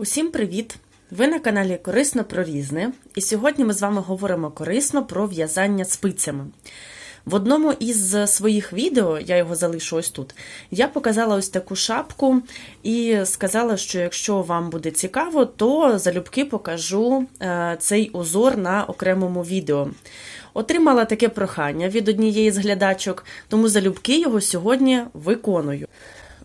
Усім привіт! Ви на каналі Корисно про різне, і сьогодні ми з вами говоримо корисно про в'язання спицями. В одному із своїх відео, я його залишу ось тут, я показала ось таку шапку і сказала, що якщо вам буде цікаво, то залюбки покажу е, цей узор на окремому відео. Отримала таке прохання від однієї з глядачок, тому залюбки його сьогодні виконую.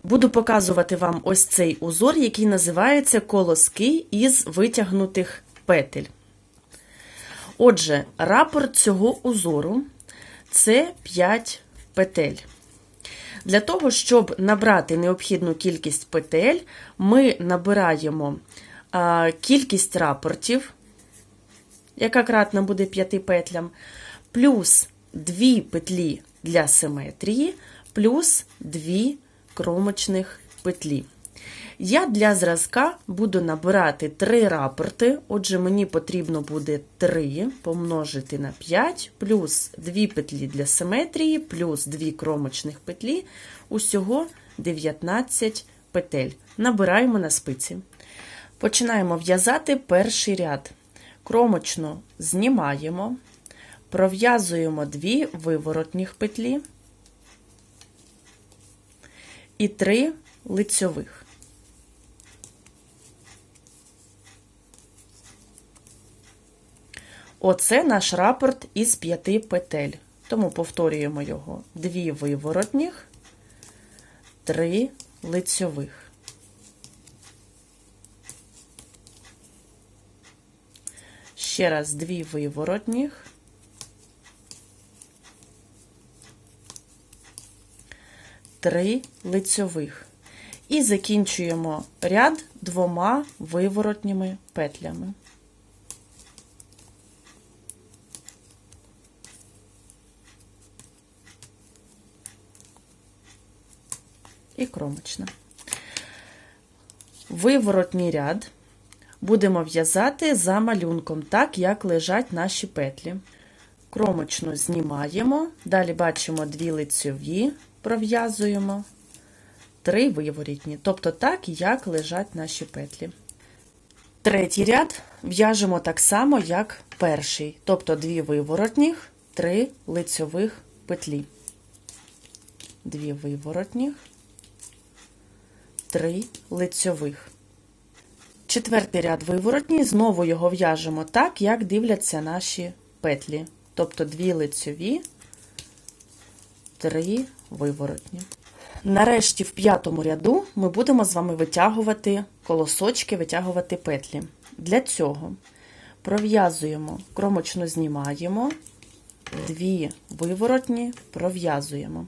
Буду показувати вам ось цей узор, який називається колоски із витягнутих петель. Отже, рапорт цього узору це 5 петель. Для того, щоб набрати необхідну кількість петель, ми набираємо кількість рапортів, яка кратна буде 5 петлям, плюс 2 петлі для симетрії, плюс 2 кромочних петлі. Я для зразка буду набирати 3 рапорти, отже, мені потрібно буде 3 помножити на 5, плюс 2 петлі для симетрії, плюс 2 кромочних петлі, усього 19 петель. Набираємо на спиці. Починаємо в'язати перший ряд. Кромочну знімаємо, пров'язуємо 2 виворотніх петлі і 3 лицьових. Оце наш рапорт із 5 петель. Тому повторюємо його: 2 виворотніх, 3 лицьових. Ще раз 2 виворотніх, три лицьових. І закінчуємо ряд двома виворотніми петлями. І кромочна. Виворотній ряд будемо в'язати за малюнком, так як лежать наші петлі. Кромочну знімаємо, далі бачимо дві лицьові, пров'язуємо, три виворітні, тобто так, як лежать наші петлі. Третій ряд в'яжемо так само, як перший, тобто дві виворотніх, три лицьових петлі. Дві виворотніх, три лицьових. Четвертий ряд виворотній, знову його в'яжемо так, як дивляться наші петлі. Тобто дві лицьові, три виворотні. Нарешті, в п'ятому ряду ми будемо з вами витягувати колосочки, витягувати петлі. Для цього пров'язуємо, кромочно знімаємо, дві виворотні пров'язуємо.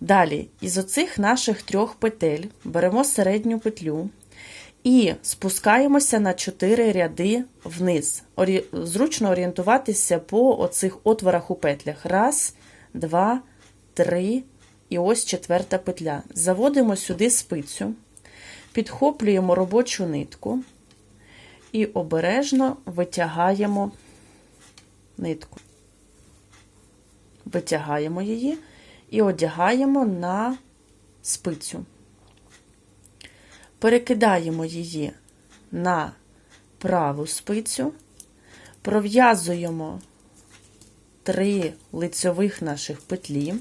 Далі, із оцих наших трьох петель беремо середню петлю і спускаємося на 4 ряди вниз. Зручно орієнтуватися по оцих отворах у петлях. Раз, два, три, і ось четверта петля. Заводимо сюди спицю, підхоплюємо робочу нитку і обережно витягаємо нитку. Витягаємо її і одягаємо на спицю. Перекидаємо її на праву спицю, пров'язуємо три лицьових наших петлі.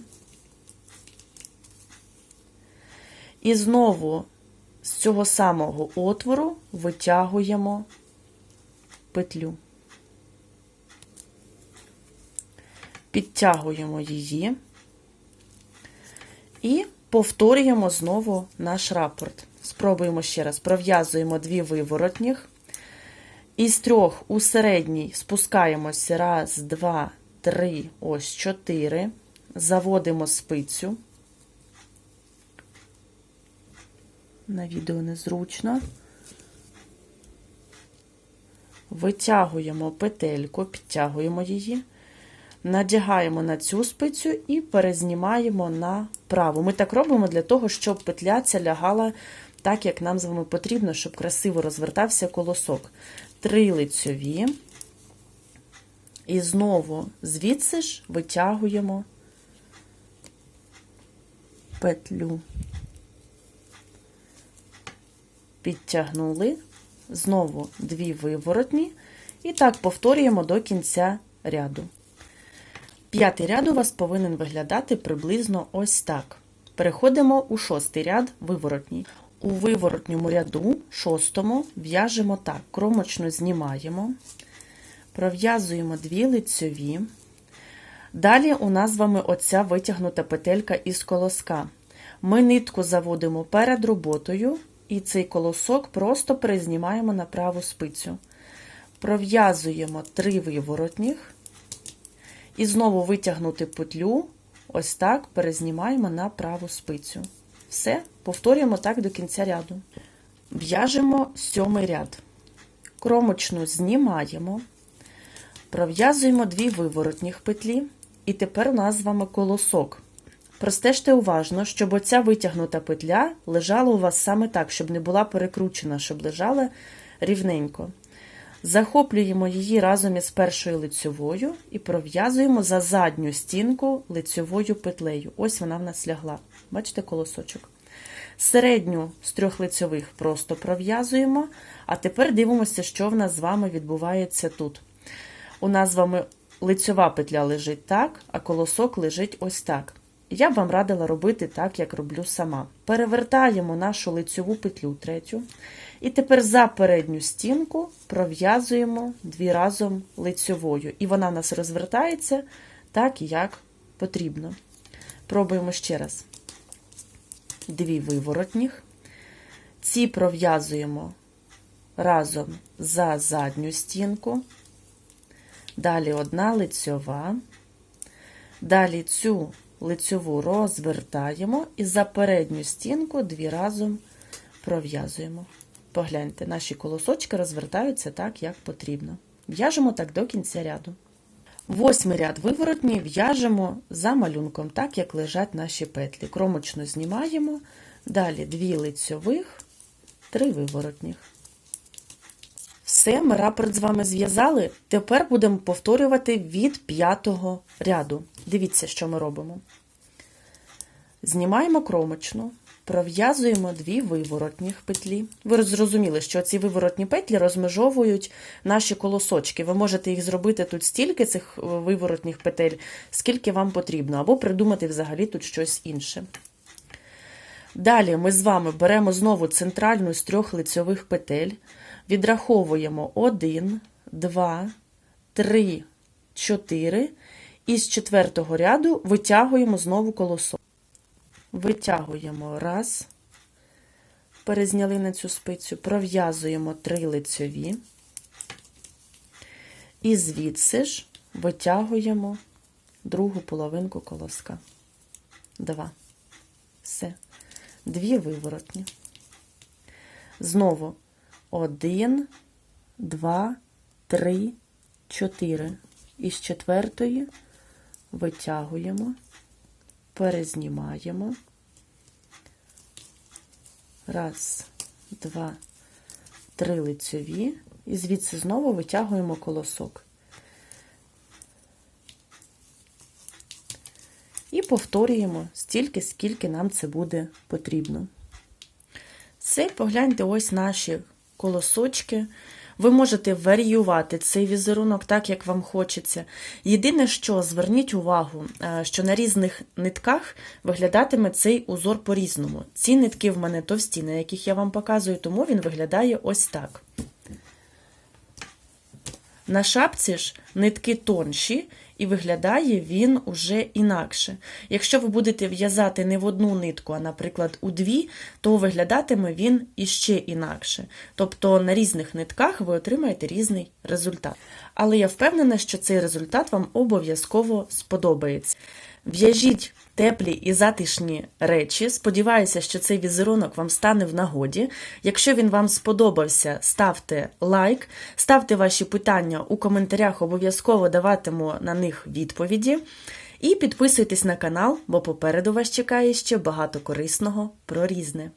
І знову з цього самого отвору витягуємо петлю, підтягуємо її і повторюємо знову наш рапорт. Спробуємо ще раз, пров'язуємо дві виворотніх. Із трьох у середній спускаємося раз, два, три, ось чотири. Заводимо спицю. На відео незручно. Витягуємо петельку, підтягуємо її, надягаємо на цю спицю і перезнімаємо на праву. Ми так робимо для того, щоб петля ця лягала так, як нам з вами потрібно, щоб красиво розвертався колосок. Три лицьові. І знову звідси ж витягуємо петлю. Підтягнули, знову дві виворотні, і так повторюємо до кінця ряду. П'ятий ряд у вас повинен виглядати приблизно ось так. Переходимо у шостий ряд виворотній. У виворотньому ряду, шостому, в'яжемо так: кромочну знімаємо, пров'язуємо дві лицьові. Далі у нас з вами оця витягнута петелька із колоска. Ми нитку заводимо перед роботою, і цей колосок просто перезнімаємо на праву спицю. Пров'язуємо три виворотніх. І знову витягнути петлю, ось так перезнімаємо на праву спицю. Все, повторюємо так до кінця ряду. В'яжемо сьомий ряд. Кромочну знімаємо, пров'язуємо дві виворотніх петлі, і тепер у нас з вами колосок. Простежте уважно, щоб оця витягнута петля лежала у вас саме так, щоб не була перекручена, щоб лежала рівненько. Захоплюємо її разом із першою лицьовою і пров'язуємо за задню стінку лицьовою петлею. Ось вона в нас лягла. Бачите колосочок? Середню з трьох лицьових просто пров'язуємо, а тепер дивимося, що в нас з вами відбувається тут. У нас з вами лицьова петля лежить так, а колосок лежить ось так. Я б вам радила робити так, як роблю сама. Перевертаємо нашу лицьову петлю третю. І тепер за передню стінку пров'язуємо дві разом лицьовою. І вона в нас розвертається так, як потрібно. Пробуємо ще раз. Дві виворотніх. Ці пров'язуємо разом за задню стінку. Далі одна лицьова. Далі цю лицьову розвертаємо і за передню стінку дві разом пров'язуємо. Погляньте, наші колосочки розвертаються так, як потрібно. В'яжемо так до кінця ряду. Восьмий ряд виворотні в'яжемо за малюнком, так, як лежать наші петлі. Кромочно знімаємо, далі дві лицьових, три виворотніх. Все, ми рапорт з вами зв'язали. Тепер будемо повторювати від п'ятого ряду. Дивіться, що ми робимо. Знімаємо кромочну, пров'язуємо дві виворотніх петлі. Ви зрозуміли, що ці виворотні петлі розмежовують наші колосочки. Ви можете їх зробити тут стільки цих виворотних петель, скільки вам потрібно, або придумати взагалі тут щось інше. Далі ми з вами беремо знову центральну з трьох лицьових петель, відраховуємо 1, 2, 3, 4 і з четвертого ряду витягуємо знову колосок. Витягуємо раз, перезняли на цю спицю, пров'язуємо три лицьові, і звідси ж витягуємо другу половинку колоска. Два. Все. Дві виворотні. Знову один, два, три, чотири. І з четвертої витягуємо перезнімаємо. Раз, два, три лицьові. І звідси знову витягуємо колосок. І повторюємо стільки, скільки нам це буде потрібно. Це погляньте ось наші колосочки. Ви можете варіювати цей візерунок так, як вам хочеться. Єдине, що зверніть увагу, що на різних нитках виглядатиме цей узор по-різному. Ці нитки в мене товсті, на яких я вам показую, тому він виглядає ось так. На шапці ж нитки тонші, і виглядає він уже інакше. Якщо ви будете в'язати не в одну нитку, а, наприклад, у дві, то виглядатиме він іще інакше. Тобто на різних нитках ви отримаєте різний результат. Але я впевнена, що цей результат вам обов'язково сподобається. В'яжіть теплі і затишні речі. Сподіваюся, що цей візерунок вам стане в нагоді. Якщо він вам сподобався, ставте лайк, ставте ваші питання у коментарях, обов'язково даватиму на них відповіді. І підписуйтесь на канал, бо попереду вас чекає ще багато корисного про різне.